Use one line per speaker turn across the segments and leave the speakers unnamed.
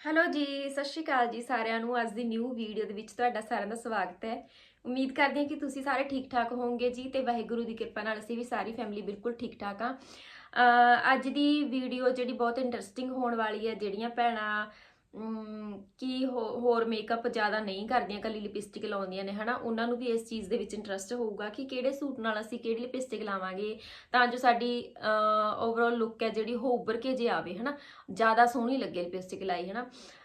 Hello ਜੀ, ਸਤਿ ਸ਼੍ਰੀ ਅਕਾਲ ਜੀ ਸਾਰਿਆਂ ਨੂੰ। ਅੱਜ ਦੀ ਨਿਊ ਵੀਡੀਓ ਦੇ ਵਿੱਚ ਤੁਹਾਡਾ ਸਾਰਿਆਂ ਦਾ ਸਵਾਗਤ ਹੈ। ਉਮੀਦ ਕਰਦੇ ਹਾਂ ਕਿ ਤੁਸੀਂ ਸਾਰੇ ਠੀਕ ਠਾਕ ਹੋਵੋਗੇ ਜੀ ਤੇ ਵਾਹਿਗੁਰੂ ਦੀ ਕਿਰਪਾ ਨਾਲ ਅਸੀਂ ਵੀ ਸਾਰੀ ਫੈਮਿਲੀ ਬਿਲਕੁਲ ਠੀਕ ਠਾਕ ਆ ਅੱਜ ਦੀ ਵੀਡੀਓ ਜਿਹੜੀ ਬਹੁਤ ਇੰਟਰਸਟਿੰਗ ਹੋਣ ਵਾਲੀ ਹੈ, ਜਿਹੜੀਆਂ ਭੈਣਾਂ ਕਿ ਹੋਰ ਮੇਕਅਪ ਜ਼ਿਆਦਾ ਨਹੀਂ ਕਰਦੀਆਂ, ਕੱਲੀ ਲਿਪਸਟਿਕ ਲਾਉਂਦੀਆਂ ਨੇ, ਹਨਾ? ਉਹਨਾਂ ਨੂੰ ਵੀ ਇਸ ਚੀਜ਼ ਦੇ ਵਿੱਚ ਇੰਟਰਸਟ ਹੋਊਗਾ ਕਿ ਕਿਹੜੇ ਸੂਟ ਨਾਲ ਅਸੀਂ ਕਿਹੜੀ ਲਿਪਸਟਿਕ ਲਾਵਾਂਗੇ, ਤਾਂ ਜੋ ਸਾਡੀ ਓਵਰਆਲ ਲੁੱਕ ਹੈ ਜਿਹੜੀ, ਉਹ ਉੱਭਰ ਕੇ ਜੇ ਆਵੇ, ਹਨਾ? ਜ਼ਿਆਦਾ ਸੋਹਣੀ ਲੱਗੇ ਲਿਪਸਟਿਕ ਲਾਈ, ਹਨਾ? ਅਹ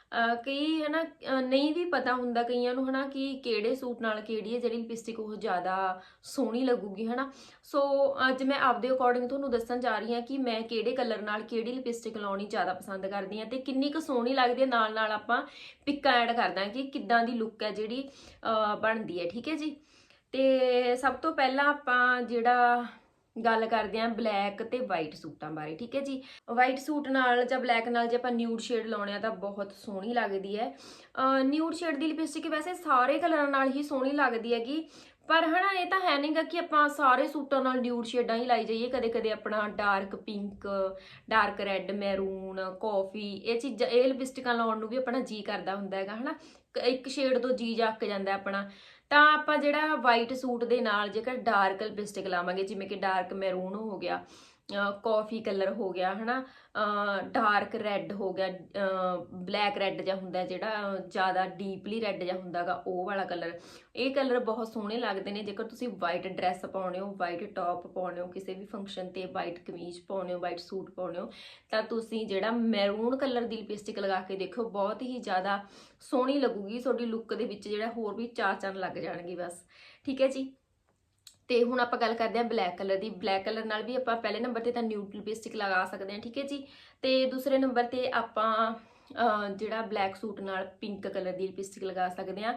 ਕਈ ਹਨਾ, ਅਹ ਨਹੀਂ ਵੀ ਪਤਾ ਹੁੰਦਾ ਕਈਆਂ ਨੂੰ ਹਨਾ ਕਿ ਕਿਹੜੇ ਸੂਟ ਨਾਲ ਕਿਹੜੀ ਹੈ, ਜਿਹੜੀ ਲਿਪਸਟਿਕ ਉਹ ਜ਼ਿਆਦਾ ਸੋਹਣੀ ਲੱਗੂਗੀ, ਹਨਾ। ਸੋ ਅੱਜ ਮੈਂ ਆਪਦੇ ਅਕੋਰਡਿੰਗ ਤੁਹਾਨੂੰ ਦੱਸਣ ਜਾ ਰਹੀ ਹਾਂ ਕਿ ਮੈਂ ਕਿਹੜੇ ਕਲਰ ਨਾਲ ਕਿਹੜੀ ਲਿਪਸਟਿਕ ਲਾਉਣੀ ਜ਼ਿਆਦਾ ਪਸੰਦ ਕਰਦੀ ਹਾਂ ਤੇ ਕਿੰਨੀ ਕੁ ਸੋਹਣੀ ਲੱਗਦੀ ਹੈ ਨਾਲ ਨਾਲ ਆਪਾਂ ਪਿੱਕਾਂ ਐਡ ਕਰਦਾ ਕਿ ਕਿੱਦਾਂ ਦੀ ਲੁੱਕ ਹੈ ਜਿਹੜੀ ਬਣਦੀ ਹੈ, ਠੀਕ ਹੈ ਜੀ? ਤੇ ਸਭ ਤੋਂ ਪਹਿਲਾਂ ਆਪਾਂ ਜਿਹੜਾ ਗੱਲ ਕਰਦੇ ਆਂ ਬਲੈਕ ਤੇ ਵਾਈਟ ਸੂਟਾਂ ਬਾਰੇ, ਠੀਕ ਹੈ ਜੀ? ਵਾਈਟ ਸੂਟ ਨਾਲ ਜਾਂ ਬਲੈਕ ਨਾਲ ਜੇ ਆਪਾਂ ਨਿਊਡ ਸ਼ੇਡ ਲਾਉਣੇ ਆ ਤਾਂ ਬਹੁਤ ਸੋਹਣੀ ਲੱਗਦੀ ਹੈ। ਨਿਊਡ ਸ਼ੇਡ ਦੀ ਲਿਪਸਟਿਕ ਵੈਸੇ ਸਾਰੇ ਕਲਰਾਂ ਨਾਲ ਹੀ ਸੋਹਣੀ ਲੱਗਦੀ ਹੈਗੀ, ਪਰ ਹਨਾ ਇਹ ਤਾਂ ਹੈ ਨਹੀਂਗਾ ਕਿ ਆਪਾਂ ਸਾਰੇ ਸੂਟਾਂ ਨਾਲ ਨਿਊਡ ਸ਼ੇਡਾਂ ਹੀ ਲਾਈ ਜਾਈਏ ਕਦੇ ਕਦੇ ਆਪਣਾ dark pink, dark red, maroon, coffee, ਇਹ ਚੀਜ਼ਾਂ, ਇਹ ਲਿਪਸਟਿਕਾਂ ਲਾਉਣ ਨੂੰ ਵੀ ਆਪਣਾ ਜੀ ਕਰਦਾ ਹੁੰਦਾ ਹੈਗਾ, ਹਨਾ? ਕ- ਇੱਕ ਸ਼ੇਡ ਤੋਂ ਜੀ ਜੱਕ ਜਾਂਦਾ ਆਪਣਾ। ਤਾਂ ਆਪਾਂ ਜਿਹੜਾ ਵਾਈਟ ਸੂਟ ਦੇ ਨਾਲ ਜੇਕਰ ਡਾਰਕ ਲਿਪਸਟਿਕ ਲਾਵਾਂਗੇ, ਜਿਵੇਂ ਕਿ ਡਾਰਕ ਮੈਰੂਨ ਹੋ ਗਿਆ ਕਾਫੀ ਕਲਰ ਹੋ ਗਿਆ, ਹਨਾ? ਡਾਰਕ ਰੈੱਡ ਹੋ ਗਿਆ ਬਲੈਕ ਰੈੱਡ ਜਿਹਾ ਹੁੰਦਾ ਜਿਹੜਾ, ਜ਼ਿਆਦਾ ਡੀਪਲੀ ਰੈੱਡ ਜਿਹਾ ਹੁੰਦਾਗਾ ਉਹ ਵਾਲਾ ਕਲਰ ਇਹ ਕਲਰ ਬਹੁਤ ਸੋਹਣੇ ਲੱਗਦੇ ਨੇ, ਜੇਕਰ ਤੁਸੀਂ ਵਾਈਟ ਡਰੈਸ ਪਾਉਣੇ ਹੋ ਵਾਈਟ ਟੌਪ ਪਾਉਣੇ ਹੋ, ਕਿਸੇ ਵੀ ਫੰਕਸ਼ਨ ਤੇ ਵਾਈਟ ਕਮੀਜ਼ ਪਾਉਣੇ ਹੋ ਵਾਈਟ ਸੂਟ ਪਾਉਣੇ ਹੋ, ਤਾਂ ਤੁਸੀਂ ਜਿਹੜਾ ਮੈਰੂਨ ਕਲਰ ਦੀ ਲਿਪਸਟਿਕ ਲਗਾ ਕੇ ਦੇਖੋ ਬਹੁਤ ਹੀ ਜ਼ਿਆਦਾ ਸੋਹਣੀ ਲੱਗੂਗੀ, ਤੁਹਾਡੀ ਲੁੱਕ ਦੇ ਵਿੱਚ ਜਿਹੜਾ ਹੋਰ ਵੀ ਚਾਰ ਚੰਨ ਲੱਗ ਜਾਣਗੇ ਬਸ। ਠੀਕ ਹੈ ਜੀ? ਤੇ ਹੁਣ ਆਪਾਂ ਗੱਲ ਕਰਦੇ ਹਾਂ ਬਲੈਕ ਕਲਰ ਦੀ। ਬਲੈਕ ਕਲਰ ਨਾਲ ਵੀ ਆਪਾਂ ਪਹਿਲੇ ਨੰਬਰ ਤੇ ਤਾਂ ਨਿਊਡ ਲਿਪਸਟਿਕ ਲਗਾ ਸਕਦੇ ਹਾਂ, ਠੀਕ ਹੈ ਜੀ? ਤੇ ਦੂਸਰੇ ਨੰਬਰ ਤੇ ਆਪਾਂ ਜਿਹੜਾ ਬਲੈਕ ਸੂਟ ਨਾਲ ਪਿੰਕ ਕਲਰ ਦੀ ਲਿਪਸਟਿਕ ਲਗਾ ਸਕਦੇ ਹਾਂ।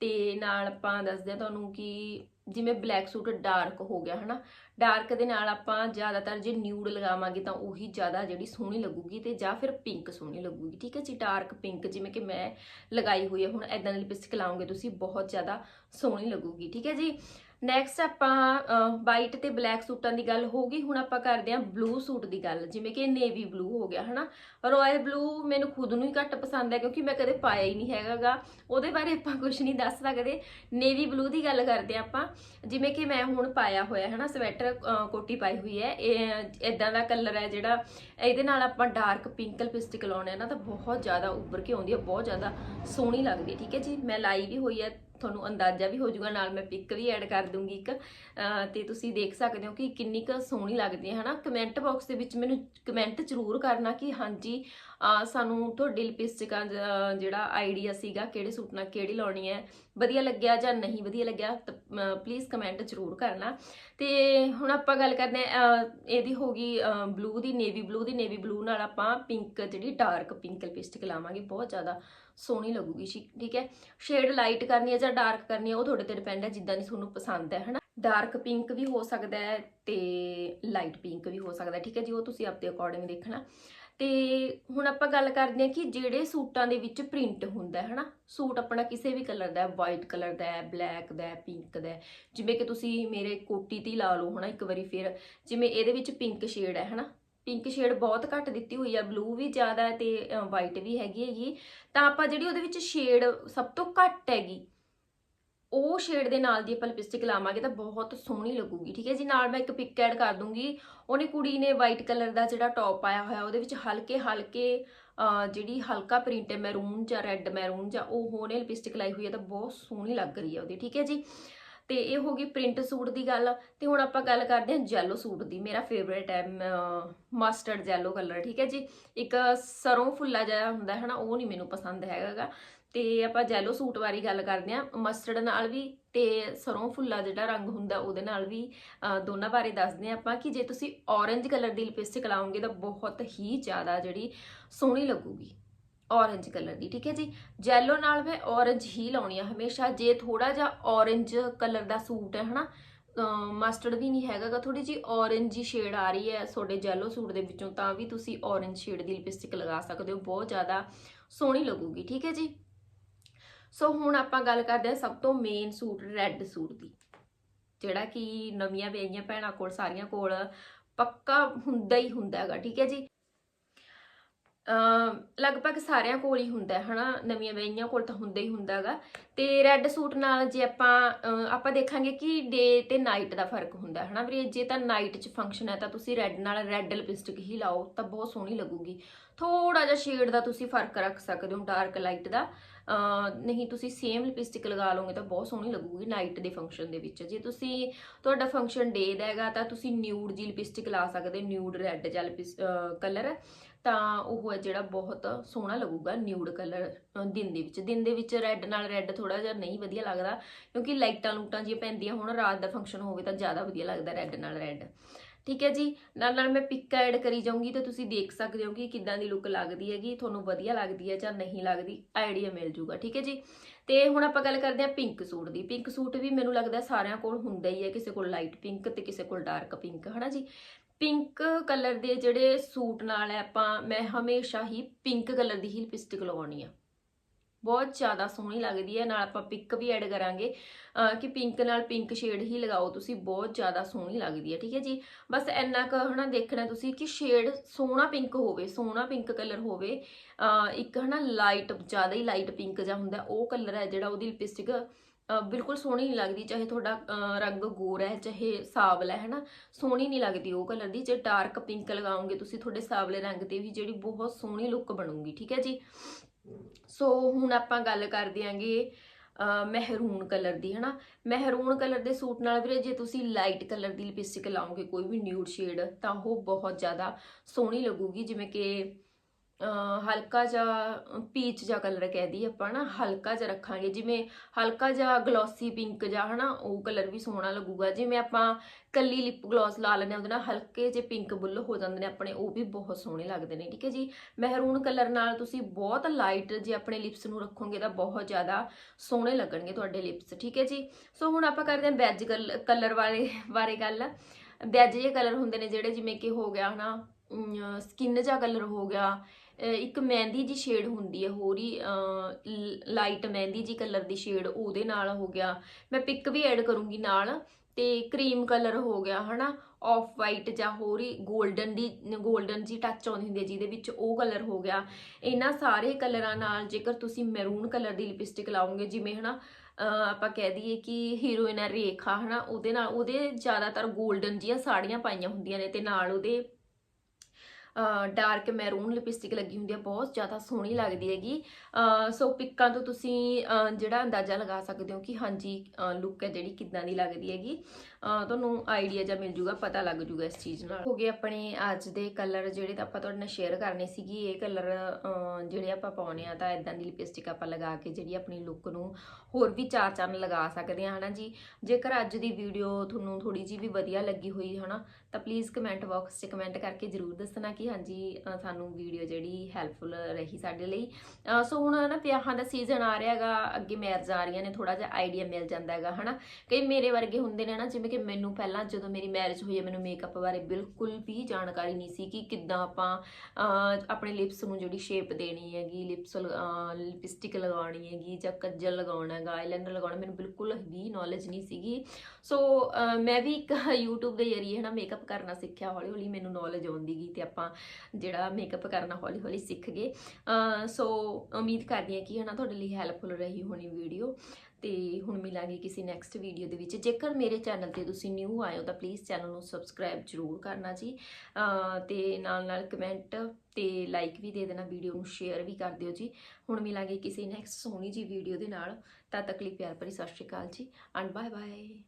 ਤੇ ਨਾਲ ਆਪਾਂ ਦੱਸਦੇ ਹਾਂ ਤੁਹਾਨੂੰ ਕਿ ਜਿਵੇਂ ਬਲੈਕ ਸੂਟ ਡਾਰਕ ਹੋ ਗਿਆ, ਹਨਾ? ਡਾਰਕ ਦੇ ਨਾਲ ਆਪਾਂ ਜ਼ਿਆਦਾਤਰ ਜੇ ਨਿਊਡ ਲਗਾਵਾਂਗੇ ਤਾਂ ਉਹੀ ਜ਼ਿਆਦਾ ਜਿਹੜੀ ਸੋਹਣੀ ਲੱਗੂਗੀ ਤੇ ਜਾਂ ਫਿਰ ਪਿੰਕ ਸੋਹਣੀ ਲੱਗੂਗੀ, ਠੀਕ ਹੈ ਜੀ? ਡਾਰਕ ਪਿੰਕ ਜਿਵੇਂ ਕਿ ਮੈਂ ਲਗਾਈ ਹੋਈ ਹੈ, ਹੁਣ ਐਦਾਂ ਦੀ ਲਿਪਸਟਿਕ ਲਾਉਂਗੇ ਤੁਸੀਂ ਬਹੁਤ ਜ਼ਿਆਦਾ ਸੋਹਣੀ ਲੱਗੂਗੀ, ਠੀਕ ਹੈ ਜੀ? ਨੈਕਸਟ ਆਪਾਂ ਵਾਈਟ ਤੇ ਬਲੈਕ ਸੂਟਾਂ ਦੀ ਗੱਲ ਹੋ ਗਈ, ਹੁਣ ਆਪਾਂ ਕਰਦੇ ਹਾਂ ਬਲੂ ਸੂਟ ਦੀ ਗੱਲ, ਜਿਵੇਂ ਕਿ ਨੇਵੀ ਬਲੂ ਹੋ ਗਿਆ, ਹਨਾ? ਰਾਇਲ ਬਲੂ ਮੈਨੂੰ ਖੁਦ ਨੂੰ ਹੀ ਘੱਟ ਪਸੰਦ ਹੈ, ਕਿਉਂਕਿ ਮੈਂ ਕਦੇ ਪਾਇਆ ਹੀ ਨਹੀਂ ਹੈਗਾਗਾ। ਉਹਦੇ ਬਾਰੇ ਆਪਾਂ ਕੁਝ ਨਹੀਂ ਦੱਸ ਸਕਦੇ ਨੇਵੀ ਬਲੂ ਦੀ ਗੱਲ ਕਰਦੇ ਹਾਂ ਆਪਾਂ, ਜਿਵੇਂ ਕਿ ਮੈਂ ਹੁਣ ਪਾਇਆ ਹੋਇਆ ਹੈ ਨਾ ਸਵੈਟਰ ਕੋਟੀ ਪਾਈ ਹੋਈ ਹੈ। ਇਹ ਇਦਾਂ ਦਾ ਕਲਰ ਹੈ ਜਿਹੜਾ, ਇਹਦੇ ਨਾਲ ਆਪਾਂ ਡਾਰਕ ਪਿੰਕ ਲਿਪਸਟਿਕ ਲਾਉਣੇ ਆ ਨਾ, ਤਾਂ ਬਹੁਤ ਜ਼ਿਆਦਾ ਉੱਭਰ ਕੇ ਆਉਂਦੀ ਹੈ, ਬਹੁਤ ਜ਼ਿਆਦਾ ਸੋਹਣੀ ਲੱਗਦੀ ਹੈ, ਠੀਕ ਹੈ ਜੀ? ਮੈਂ ਲਾਈ ਵੀ ਹੋਈ ਹੈ ਤੁਹਾਨੂੰ ਅੰਦਾਜ਼ਾ ਵੀ ਹੋ ਜਾਊਗਾ, ਨਾਲ ਮੈਂ ਪਿਕ ਵੀ ਐਡ ਕਰ ਦੂੰਗੀ ਇੱਕ। ਅਹ ਤੇ ਤੁਸੀਂ ਦੇਖ ਸਕਦੇ ਹੋ ਕਿ ਕਿੰਨੀ ਕੁ ਸੋਹਣੀ ਲੱਗਦੀ ਹੈ, ਹਨਾ? ਕਮੈਂਟ ਬਾਕਸ ਦੇ ਵਿੱਚ ਮੈਨੂੰ ਕਮੈਂਟ ਜ਼ਰੂਰ ਕਰਨਾ ਕਿ ਹਾਂਜੀ ਸਾਨੂੰ ਤੁਹਾਡੀ ਲਿਪਸਟਿਕਾਂ ਜਿਹੜਾ ਆਈਡੀਆ ਸੀਗਾ ਕਿਹੜੇ ਸੂਟ ਨਾਲ ਕਿਹੜੀ ਲਾਉਣੀ ਹੈ, ਵਧੀਆ ਲੱਗਿਆ ਜਾਂ ਨਹੀਂ ਵਧੀਆ ਲੱਗਿਆ, ਤਾਂ ਪਲੀਜ਼ ਕਮੈਂਟ ਜ਼ਰੂਰ ਕਰਨਾ। ਤੇ ਹੁਣ ਆਪਾਂ ਗੱਲ ਕਰਦੇ ਹਾਂ ਇਹਦੀ ਹੋ ਗਈ ਬਲੂ ਦੀ ਨੇਵੀ ਬਲੂ ਦੀ ਨੇਵੀ ਬਲੂ ਨਾਲ ਆਪਾਂ ਪਿੰਕ ਜਿਹੜੀ ਡਾਰਕ ਪਿੰਕ ਲਿਪਸਟਿਕ ਲਾਵਾਂਗੇ, ਬਹੁਤ ਜ਼ਿਆਦਾ ਸੋਹਣੀ ਲੱਗੂਗੀ ਸ਼ੀ- ਠੀਕ ਹੈ? ਸ਼ੇਡ ਲਾਈਟ ਕਰਨੀ ਹੈ ਜਾਂ ਡਾਰਕ ਕਰਨੀ ਹੈ, ਉਹ ਤੁਹਾਡੇ ਤੇ ਡਿਪੈਂਡ ਹੈ, ਜਿੱਦਾਂ ਦੀ ਤੁਹਾਨੂੰ ਪਸੰਦ ਹੈ, ਹਨਾ? ਡਾਰਕ ਪਿੰਕ ਵੀ ਹੋ ਸਕਦਾ ਹੈ ਤੇ ਲਾਈਟ ਪਿੰਕ ਵੀ ਹੋ ਸਕਦਾ ਠੀਕ ਹੈ ਜੀ? ਉਹ ਤੁਸੀਂ ਆਪਣੇ ਅਕੋਰਡਿੰਗ ਦੇਖਣਾ। ਤੇ ਹੁਣ ਆਪਾਂ ਗੱਲ ਕਰਦੇ ਹਾਂ ਕਿ ਜਿਹੜੇ ਸੂਟਾਂ ਦੇ ਵਿੱਚ ਪ੍ਰਿੰਟ ਹੁੰਦਾ ਹੈ, ਹਨਾ? ਸੂਟ ਆਪਣਾ ਕਿਸੇ ਵੀ ਕਲਰ ਦਾ ਹੈ ਵਾਈਟ ਕਲਰ ਦਾ ਹੈ ਬਲੈਕ ਦਾ ਹੈ ਪਿੰਕ ਦਾ ਹੈ। ਜਿਵੇਂ ਕਿ ਤੁਸੀਂ ਮੇਰੇ ਕੋਟੀ ਤੇ ਹੀ ਲਾ ਲਓ, ਹਨਾ, ਇੱਕ ਵਾਰੀ ਫਿਰ। ਜਿਵੇਂ ਇਹਦੇ ਵਿੱਚ ਪਿੰਕ ਸ਼ੇਡ ਹੈ, ਹਨਾ? ਪਿੰਕ ਸ਼ੇਡ ਬਹੁਤ ਘੱਟ ਦਿੱਤੀ ਹੋਈ ਆ ਬਲੂ ਵੀ ਜ਼ਿਆਦਾ ਹੈ ਤੇ ਵਾਈਟ ਵੀ ਹੈਗੀ ਹੈਗੀ ਤਾਂ ਆਪਾਂ ਜਿਹੜੀ ਉਹਦੇ ਵਿੱਚ ਸ਼ੇਡ ਸਭ ਤੋਂ ਘੱਟ ਹੈਗੀ ਉਹ ਸ਼ੇਡ ਦੇ ਨਾਲ ਦੀ ਆਪਾਂ ਲਿਪਸਟਿਕ ਲਾਵਾਂਗੇ ਤਾਂ ਬਹੁਤ ਸੋਹਣੀ ਲੱਗੂਗੀ, ਠੀਕ ਹੈ ਜੀ? ਨਾਲ ਮੈਂ ਇੱਕ ਪਿਕ ਐਡ ਕਰ ਦੂੰਗੀ। ਉਹਨੇ ਕੁੜੀ ਨੇ ਵਾਈਟ ਕਲਰ ਦਾ ਜਿਹੜਾ ਟੌਪ ਪਾਇਆ ਹੋਇਆ, ਉਹਦੇ ਵਿੱਚ ਹਲਕੇ ਹਲਕੇ ਜਿਹੜੀ ਹਲਕਾ ਪ੍ਰਿੰਟ ਹੈ ਮੈਰੂਨ ਜਾਂ ਰੈੱਡ ਮੈਰੂਨ ਜਾਂ ਉਹ, ਉਹਨੇ ਲਿਪਸਟਿਕ ਲਾਈ ਹੋਈ ਹੈ ਤਾਂ ਬਹੁਤ ਸੋਹਣੀ ਲੱਗ ਰਹੀ ਹੈ ਉਹਦੀ, ਠੀਕ ਹੈ ਜੀ? ਤੇ ਇਹ ਹੋ ਗਈ ਪ੍ਰਿੰਟ ਸੂਟ ਦੀ ਗੱਲ। ਤੇ ਹੁਣ ਆਪਾਂ ਗੱਲ ਕਰਦੇ ਹਾਂ ਜੈਲੋ ਸੂਟ ਦੀ। ਮੇਰਾ ਫੇਵਰੇਟ ਹੈ ਮਸਟਰਡ ਜੈਲੋ ਕਲਰ ਠੀਕ ਹੈ ਜੀ? ਇੱਕ ਸਰੋਂ ਫੁੱਲਾ ਜਿਹਾ ਹੁੰਦਾ ਹੈ ਨਾ, ਉਹ ਨਹੀਂ ਮੈਨੂੰ ਪਸੰਦ ਹੈਗਾਗਾ। ਤੇ ਆਪਾਂ ਜੈਲੋ ਸੂਟ ਬਾਰੇ ਗੱਲ ਕਰਦੇ ਹਾਂ। ਮਸਟਰਡ ਨਾਲ ਵੀ ਤੇ ਸਰੋਂ ਫੁੱਲਾ ਜਿਹੜਾ ਰੰਗ ਹੁੰਦਾ, ਉਹਦੇ ਨਾਲ ਵੀ ਦੋਨਾਂ ਬਾਰੇ ਦੱਸਦੇ ਹਾਂ ਆਪਾਂ ਕਿ ਜੇ ਤੁਸੀਂ orange ਕਲਰ ਦੀ ਲਿਪਸਟਿਕ ਲਾਓਗੇ ਤਾਂ ਬਹੁਤ ਹੀ ਜ਼ਿਆਦਾ ਜਿਹੜੀ ਸੋਹਣੀ ਲੱਗੂਗੀ। Orange ਕਲਰ ਦੀ, ਠੀਕ ਹੈ ਜੀ? ਜੈਲੋ ਨਾਲ ਮੈਂ orange ਹੀ ਲਾਉਣੀ ਆ ਹਮੇਸ਼ਾ, ਜੇ ਥੋੜਾ ਜਿਹਾ orange ਕਲਰ ਦਾ ਸੂਟ ਹੈ, ਹਨਾ? ਮਸਟਰਡ ਵੀ ਨਹੀਂ ਹੈਗਾਗਾ ਥੋੜੀ ਜੀ orange ਜੀ ਸ਼ੇਡ ਆ ਰਹੀ ਹੈ ਤੁਹਾਡੇ ਜੈਲੋ ਸੂਟ ਦੇ ਵਿੱਚੋਂ, ਤਾਂ ਵੀ ਤੁਸੀਂ orange ਸ਼ੇਡ ਦੀ ਲਿਪਸਟਿਕ ਲਗਾ ਸਕਦੇ ਹੋ, ਬਹੁਤ ਜ਼ਿਆਦਾ ਸੋਹਣੀ ਲੱਗੂਗੀ, ਠੀਕ ਹੈ ਜੀ? ਸੋ ਹੁਣ ਆਪਾਂ ਗੱਲ ਕਰਦੇ ਹਾਂ ਸਭ ਤੋਂ ਮੇਨ ਸੂਟ ਰੈੱਡ ਸੂਟ ਦੀ, ਜਿਹੜਾ ਕਿ ਨਵੀਆਂ ਵਿਆਹੀਆਂ ਭੈਣਾਂ ਕੋਲ, ਸਾਰੀਆਂ ਕੋਲ ਪੱਕਾ ਹੁੰਦਾ ਹੀ ਹੁੰਦਾ ਹੈਗਾ ਠੀਕ ਹੈ ਜੀ? ਲਗਭਗ ਸਾਰਿਆਂ ਕੋਲ ਹੀ ਹੁੰਦਾ ਹੈ, ਹਨਾ? ਨਵੀਆਂ ਵਿਆਹੀਆਂ ਕੋਲ ਤਾਂ ਹੁੰਦਾ ਹੀ ਹੁੰਦਾਗਾ ਤੇ ਰੈੱਡ ਸੂਟ ਨਾਲ ਜੇ ਆਪਾਂ ਆਪਾਂ ਦੇਖਾਂਗੇ ਕਿ ਡੇ ਤੇ ਨਾਈਟ ਦਾ ਫ਼ਰਕ ਹੁੰਦਾ ਹੈ, ਹਨਾ? ਵੀ ਜੇ ਤਾਂ ਨਾਈਟ 'ਚ ਫੰਕਸ਼ਨ ਹੈ ਤਾਂ ਤੁਸੀਂ ਰੈੱਡ ਨਾਲ ਰੈੱਡ ਲਿਪਸਟਿਕ ਹੀ ਲਾਓ ਤਾਂ ਬਹੁਤ ਸੋਹਣੀ ਲੱਗੂਗੀ। ਥੋੜਾ ਜਿਹਾ ਸ਼ੇਡ ਦਾ ਤੁਸੀਂ ਫ਼ਰਕ ਰੱਖ ਸਕਦੇ ਹੋ ਡਾਰਕ ਲਾਈਟ ਦਾ। ਨਹੀਂ, ਤੁਸੀਂ ਸੇਮ ਲਿਪਸਟਿਕ ਲਗਾ ਲਓਗੇ ਤਾਂ ਬਹੁਤ ਸੋਹਣੀ ਲੱਗੂਗੀ ਨਾਈਟ ਦੇ ਫੰਕਸ਼ਨ ਦੇ ਵਿੱਚ। ਜੇ ਤੁਸੀਂ ਤੁਹਾਡਾ ਫੰਕਸ਼ਨ ਡੇ ਦਾ ਹੈਗਾ ਤਾਂ ਤੁਸੀਂ ਨਿਊਡ ਜੀ ਲਿਪਸਟਿਕ ਲਾ ਸਕਦੇ ਨਿਊਡ ਰੈੱਡ ਜਾਂ ਕਲਰ ਤਾਂ ਉਹ ਹੈ ਜਿਹੜਾ ਬਹੁਤ ਸੋਹਣਾ ਲੱਗੂਗਾ ਨਿਊਡ ਕਲਰ ਦਿਨ ਦੇ ਵਿੱਚ। ਦਿਨ ਦੇ ਵਿੱਚ ਰੈੱਡ ਨਾਲ ਰੈੱਡ ਥੋੜਾ ਜਿਹਾ ਨਹੀਂ ਵਧੀਆ ਲੱਗਦਾ, ਕਿਉਂਕਿ ਲਾਈਟਾਂ ਲੂਟਾਂ ਜੀ ਪੈਂਦੀਆਂ, ਹੁਣ ਰਾਤ ਦਾ ਫੰਕਸ਼ਨ ਹੋਵੇ ਤਾਂ ਜ਼ਿਆਦਾ ਵਧੀਆ ਲੱਗਦਾ ਰੈੱਡ ਨਾਲ ਰੈੱਡ ਠੀਕ ਹੈ ਜੀ? ਨਾਲ ਨਾਲ ਮੈਂ ਪਿਕ ਐਡ ਕਰੀ ਜਾਊਂਗੀ ਤਾਂ ਤੁਸੀਂ ਦੇਖ ਸਕਦੇ ਹੋ ਕਿ ਕਿੱਦਾਂ ਦੀ ਲੁੱਕ ਲੱਗਦੀ ਹੈਗੀ, ਤੁਹਾਨੂੰ ਵਧੀਆ ਲੱਗਦੀ ਹੈ ਜਾਂ ਨਹੀਂ ਲੱਗਦੀ ਆਈਡੀਆ ਮਿਲ ਜੂਗਾ ਠੀਕ ਹੈ ਜੀ? ਤੇ ਹੁਣ ਆਪਾਂ ਗੱਲ ਕਰਦੇ ਹਾਂ ਪਿੰਕ ਸੂਟ ਦੀ। ਪਿੰਕ ਸੂਟ ਵੀ ਮੈਨੂੰ ਲੱਗਦਾ ਸਾਰਿਆਂ ਕੋਲ ਹੁੰਦਾ ਹੀ ਹੈ, ਕਿਸੇ ਕੋਲ ਲਾਈਟ ਪਿੰਕ ਤੇ ਕਿਸੇ ਕੋਲ ਡਾਰਕ ਪਿੰਕ ਹਨਾ ਜੀ? ਪਿੰਕ ਕਲਰ ਦੇ ਜਿਹੜੇ ਸੂਟ ਨਾਲ ਹੈ ਆਪਾਂ, ਮੈਂ ਹਮੇਸ਼ਾ ਹੀ ਪਿੰਕ ਕਲਰ ਦੀ ਹੀ ਲਿਪਸਟਿਕ ਲਗਾਉਣੀ ਆ। ਬਹੁਤ ਜ਼ਿਆਦਾ ਸੋਹਣੀ ਲੱਗਦੀ ਹੈ, ਨਾਲ ਆਪਾਂ ਪਿੰਕ ਵੀ ਐਡ ਕਰਾਂਗੇ। ਕਿ ਪਿੰਕ ਨਾਲ ਪਿੰਕ ਸ਼ੇਡ ਹੀ ਲਗਾਓ, ਤੁਸੀਂ ਬਹੁਤ ਜ਼ਿਆਦਾ ਸੋਹਣੀ ਲੱਗਦੀ ਹੈ, ਠੀਕ ਹੈ ਜੀ? ਬਸ ਇੰਨਾ ਕੁ ਹਨਾ ਦੇਖਣਾ ਤੁਸੀਂ ਕਿ ਸ਼ੇਡ ਸੋਹਣਾ ਪਿੰਕ ਹੋਵੇ, ਸੋਹਣਾ ਪਿੰਕ ਕਲਰ ਹੋਵੇ, ਅਹ ਇੱਕ ਹਨਾ ਲਾਈਟ, ਜ਼ਿਆਦਾ ਹੀ ਲਾਈਟ ਪਿੰਕ ਜਿਹਾ ਹੁੰਦਾ, ਉਹ ਕਲਰ ਹੈ ਜਿਹੜਾ ਉਹਦੀ ਲਿਪਸਟਿਕ ਬਿਲਕੁਲ ਸੋਹਣੀ ਨਹੀਂ ਲੱਗਦੀ, ਚਾਹੇ ਤੁਹਾਡਾ ਰੰਗ ਗੋਰਾ ਹੈ, ਚਾਹੇ ਸਾਵਲਾ ਹੈ ਨਾ ਸੋਹਣੀ ਨਹੀਂ ਲੱਗਦੀ ਉਹ ਕਲਰ ਦੀ। ਜੇ ਡਾਰਕ ਪਿੰਕ ਲਗਾਓਗੇ ਤੁਸੀਂ, ਤੁਹਾਡੇ ਸਾਵਲੇ ਰੰਗ ਤੇ ਵੀ ਜਿਹੜੀ ਬਹੁਤ ਸੋਹਣੀ ਲੁੱਕ ਬਣੂਗੀ, ਠੀਕ ਹੈ ਜੀ? ਸੋ ਹੁਣ ਆਪਾਂ ਗੱਲ ਕਰ ਦਿਆਂਗੇ ਅਹ ਮਹਿਰੂਨ ਕਲਰ ਦੀ, ਹਨਾ? ਮਹਿਰੂਨ ਕਲਰ ਦੇ ਸੂਟ ਨਾਲ ਵੀਰੇ, ਜੇ ਤੁਸੀਂ ਲਾਈਟ ਕਲਰ ਦੀ ਲਿਪਸਟਿਕ ਲਾਓਗੇ, ਕੋਈ ਵੀ ਨਿਊਡ ਸ਼ੇਡ, ਤਾਂ ਉਹ ਬਹੁਤ ਜ਼ਿਆਦਾ ਸੋਹਣੀ ਲੱਗੂਗੀ, ਜਿਵੇਂ ਕਿ ਹਲਕਾ ਜਿਹਾ ਪੀਚ ਜਿਹਾ ਕਲਰ ਕਹਿ ਦਈਏ ਆਪਾਂ ਨਾ, ਹਲਕਾ ਜਿਹਾ ਰੱਖਾਂਗੇ। ਜਿਵੇਂ ਹਲਕਾ ਜਿਹਾ ਗਲੋਸੀ ਪਿੰਕ ਜਿਹਾ, ਹਨਾ, ਉਹ ਕਲਰ ਵੀ ਸੋਹਣਾ ਲੱਗੂਗਾ। ਜਿਵੇਂ ਆਪਾਂ ਕੱਲੀ ਲਿਪ ਗਲੋਸ ਲਾ ਲੈਂਦੇ ਹਾਂ, ਉਹਦੇ ਨਾਲ ਹਲਕੇ ਜਿਹੇ ਪਿੰਕ ਬੁੱਲ ਹੋ ਜਾਂਦੇ ਨੇ ਆਪਣੇ, ਉਹ ਵੀ ਬਹੁਤ ਸੋਹਣੇ ਲੱਗਦੇ ਨੇ, ਠੀਕ ਹੈ ਜੀ? ਮਹਿਰੂਨ ਕਲਰ ਨਾਲ ਤੁਸੀਂ ਬਹੁਤ ਲਾਈਟ ਜੇ ਆਪਣੇ ਲਿਪਸ ਨੂੰ ਰੱਖੋਗੇ ਤਾਂ ਬਹੁਤ ਜ਼ਿਆਦਾ ਸੋਹਣੇ ਲੱਗਣਗੇ ਤੁਹਾਡੇ ਲਿਪਸ ਠੀਕ ਹੈ ਜੀ? ਸੋ ਹੁਣ ਆਪਾਂ ਕਰਦੇ ਹਾਂ ਬੈਜ ਕਲਰ ਬਾਰੇ ਬਾਰੇ ਗੱਲ। ਬੈਜ ਜੇ ਕਲਰ ਹੁੰਦੇ ਨੇ ਜਿਹੜੇ ਜਿਵੇਂ ਕਿ ਹੋ ਗਿਆ, ਹਨਾ ਸਕਿਨ ਜਿਹਾ ਕਲਰ ਹੋ ਗਿਆ ਇੱਕ ਮਹਿੰਦੀ ਜੀ ਸ਼ੇਡ ਹੁੰਦੀ ਹੈ ਹੋਰ ਹੋਰੀ ਲਾਈਟ ਮਹਿੰਦੀ ਜੀ ਕਲਰ ਦੀ ਸ਼ੇਡ ਉਹਦੇ ਨਾਲ ਹੋ ਗਿਆ। ਮੈਂ ਪਿੱਕ ਵੀ ਐਡ ਕਰੂੰਗੀ ਨਾਲ ਤੇ ਕਰੀਮ ਕਲਰ ਹੋ ਗਿਆ, ਹਨਾ? ਆਫ ਵਾਈਟ ਜਾਂ ਹੋਰ ਹੀ 골ਡਨ ਦੀ 골ਡਨ ਜੀ ਟੱਚ ਆਉਂਦੀ ਹੁੰਦੀ ਹੈ ਜਿਹਦੇ ਵਿੱਚ ਉਹ ਕਲਰ ਹੋ ਗਿਆ। ਇਹਨਾਂ ਸਾਰੇ ਕਲਰਾਂ ਨਾਲ ਜੇਕਰ ਤੁਸੀਂ ਮੈਰੂਨ ਕਲਰ ਦੀ ਲਿਪਸਟਿਕ ਲਾਉਂਗੇ ਜਿਵੇਂ, ਹਨਾ ਆਪਾਂ ਕਹਿ ਦਈਏ ਕਿ ਹੀਰੋਇਨ ਰੇਖਾ, ਹਨਾ, ਉਹਦੇ ਨਾਲ, ਉਹਦੇ ਜ਼ਿਆਦਾਤਰ 골ਡਨ ਜੀਆਂ ਸਾੜੀਆਂ ਪਾਈਆਂ ਹੁੰਦੀਆਂ ਨੇ ਤੇ ਨਾਲ ਉਹਦੇ ਡਾਰਕ ਮੈਰੂਨ ਲਿਪਸਟਿਕ ਲੱਗੀ ਹੁੰਦੀ ਹੈ ਬਹੁਤ ਜ਼ਿਆਦਾ ਸੋਹਣੀ ਲੱਗਦੀ ਹੈਗੀ। ਸੋ ਪਿੱਕਾਂ ਤੋਂ ਤੁਸੀਂ ਜਿਹੜਾ ਅੰਦਾਜ਼ਾ ਲਗਾ ਸਕਦੇ ਹੋ ਕਿ ਹਾਂਜੀ ਲੁੱਕ ਹੈ ਜਿਹੜੀ ਕਿੱਦਾਂ ਦੀ ਲੱਗਦੀ ਹੈਗੀ। ਤੁਹਾਨੂੰ ਆਈਡੀਆ ਜਾਂ ਮਿਲ ਜੂਗਾ, ਪਤਾ ਲੱਗ ਜੂਗਾ ਇਸ ਚੀਜ਼ ਨਾਲ। ਹੋ ਗਏ ਆਪਣੇ ਅੱਜ ਦੇ ਕਲਰ ਜਿਹੜੇ ਤਾਂ ਆਪਾਂ ਤੁਹਾਡੇ ਨਾਲ ਸ਼ੇਅਰ ਕਰਨੇ ਸੀਗੀ, ਇਹ ਕਲਰ ਜਿਹੜੇ ਆਪਾਂ ਪਾਉਣੇ ਆ ਤਾਂ ਇਦਾਂ ਦੀ ਲਿਪਸਟਿਕ ਆਪਾਂ ਲਗਾ ਕੇ ਜਿਹੜੀ ਆਪਣੀ ਲੁੱਕ ਨੂੰ ਹੋਰ ਵੀ ਚਾਰ ਚੰਨ ਲਗਾ ਸਕਦੇ ਆ ਹਨਾ ਜੀ? ਜੇਕਰ ਅੱਜ ਦੀ ਵੀਡੀਓ ਤੁਹਾਨੂੰ ਥੋੜੀ ਜੀ ਵੀ ਵਧੀਆ ਲੱਗੀ ਹੋਈ, ਹਨਾ, ਤਾਂ ਪਲੀਜ਼ ਕਮੈਂਟ ਬਾਕਸ 'ਚ ਕਮੈਂਟ ਕਰਕੇ ਜਰੂਰ ਦੱਸਣਾ ਕਿ ਹਾਂਜੀ ਸਾਨੂੰ ਵੀਡੀਓ ਜਿਹੜੀ ਹੈਲਪਫੁਲ ਰਹੀ ਸਾਡੇ ਲਈ। ਸੋ ਹੁਣ ਨਾ ਵਿਆਹਾਂ ਦਾ ਸੀਜ਼ਨ ਆ ਰਿਹਾ ਹੈਗਾ, ਅੱਗੇ ਮੈਰਿਜ ਆ ਰਹੀਆਂ ਨੇ ਥੋੜਾ ਜਿਹਾ ਆਈਡੀਆ ਮਿਲ ਜਾਂਦਾ ਹੈਗਾ, ਹਨਾ? ਕਈ ਮੇਰੇ ਵਰਗੇ ਹੁੰਦੇ ਨੇ ਨਾ ਜਿਵੇਂ ਕਿ ਮੈਨੂੰ ਪਹਿਲਾਂ ਜਦੋਂ ਮੇਰੀ ਮੈਰਿਜ ਹੋਈ ਹੈ, ਮੈਨੂੰ ਮੇਕਅਪ ਬਾਰੇ ਬਿਲਕੁਲ ਵੀ ਜਾਣਕਾਰੀ ਨਹੀਂ ਸੀ ਕਿ ਕਿੱਦਾਂ ਆਪਾਂ ਆਪਣੇ ਲਿਪਸ ਨੂੰ ਜਿਹੜੀ ਸ਼ੇਪ ਦੇਣੀ ਹੈਗੀ ਲਿਪਸ ਲਿਪਸਟਿਕ ਲਗਾਉਣੀ ਹੈਗੀ ਜਾਂ ਕੱਜਲ ਲਗਾਉਣਾ ਹੈਗਾ ਆਈਲਾਈਨਰ ਲਗਾਉਣਾ, ਮੈਨੂੰ ਬਿਲਕੁਲ ਵੀ ਨੌਲੇਜ ਨਹੀਂ ਸੀਗੀ। ਸੋ ਮੈਂ ਵੀ ਇੱਕ YouTube ਦੇ ਜ਼ਰੀਏ ਹਨਾ ਮੇਕਅਪ ਕਰਨਾ ਸਿੱਖਿਆ ਹੌਲੀ ਹੌਲੀ ਮੈਨੂੰ ਨੌਲੇਜ ਆਉਂਦੀ ਗਈ ਤੇ ਆਪਾਂ ਜਿਹੜਾ ਮੇਕਅਪ ਕਰਨਾ ਹੌਲੀ ਹੌਲੀ ਸਿੱਖ ਗਏ। ਸੋ ਉਮੀਦ ਕਰਦੀ ਹਾਂ ਕਿ ਹਨਾ ਤੁਹਾਡੇ ਲਈ ਹੈਲਪਫੁਲ ਰਹੀ ਹੋਣੀ ਵੀਡੀਓ ਤੇ ਹੁਣ ਮਿਲਾਂਗੇ ਕਿਸੇ ਨੈਕਸਟ ਵੀਡੀਓ ਦੇ ਵਿੱਚ। ਜੇਕਰ ਮੇਰੇ ਚੈਨਲ ਤੇ ਤੁਸੀਂ ਨਿਊ ਆਏ ਹੋ ਤਾਂ ਪਲੀਜ਼ ਚੈਨਲ ਨੂੰ ਸਬਸਕ੍ਰਾਈਬ ਜ਼ਰੂਰ ਕਰਨਾ ਜੀ। ਅਹ ਤੇ ਨਾਲ ਨਾਲ ਕਮੈਂਟ ਤੇ ਲਾਈਕ ਵੀ ਦੇ ਦੇਣਾ ਵੀਡੀਓ ਨੂੰ ਸ਼ੇਅਰ ਵੀ ਕਰ ਦਿਓ ਜੀ। ਹੁਣ ਮਿਲਾਂਗੇ ਕਿਸੇ ਨੈਕਸਟ ਸੋਹਣੀ ਜੀ ਵੀਡੀਓ ਦੇ ਨਾਲ। ਤਦ ਤੱਕ ਲਈ ਪਿਆਰ ਭਰੀ ਸਤਿ ਸ਼੍ਰੀ ਅਕਾਲ ਜੀ। And bye bye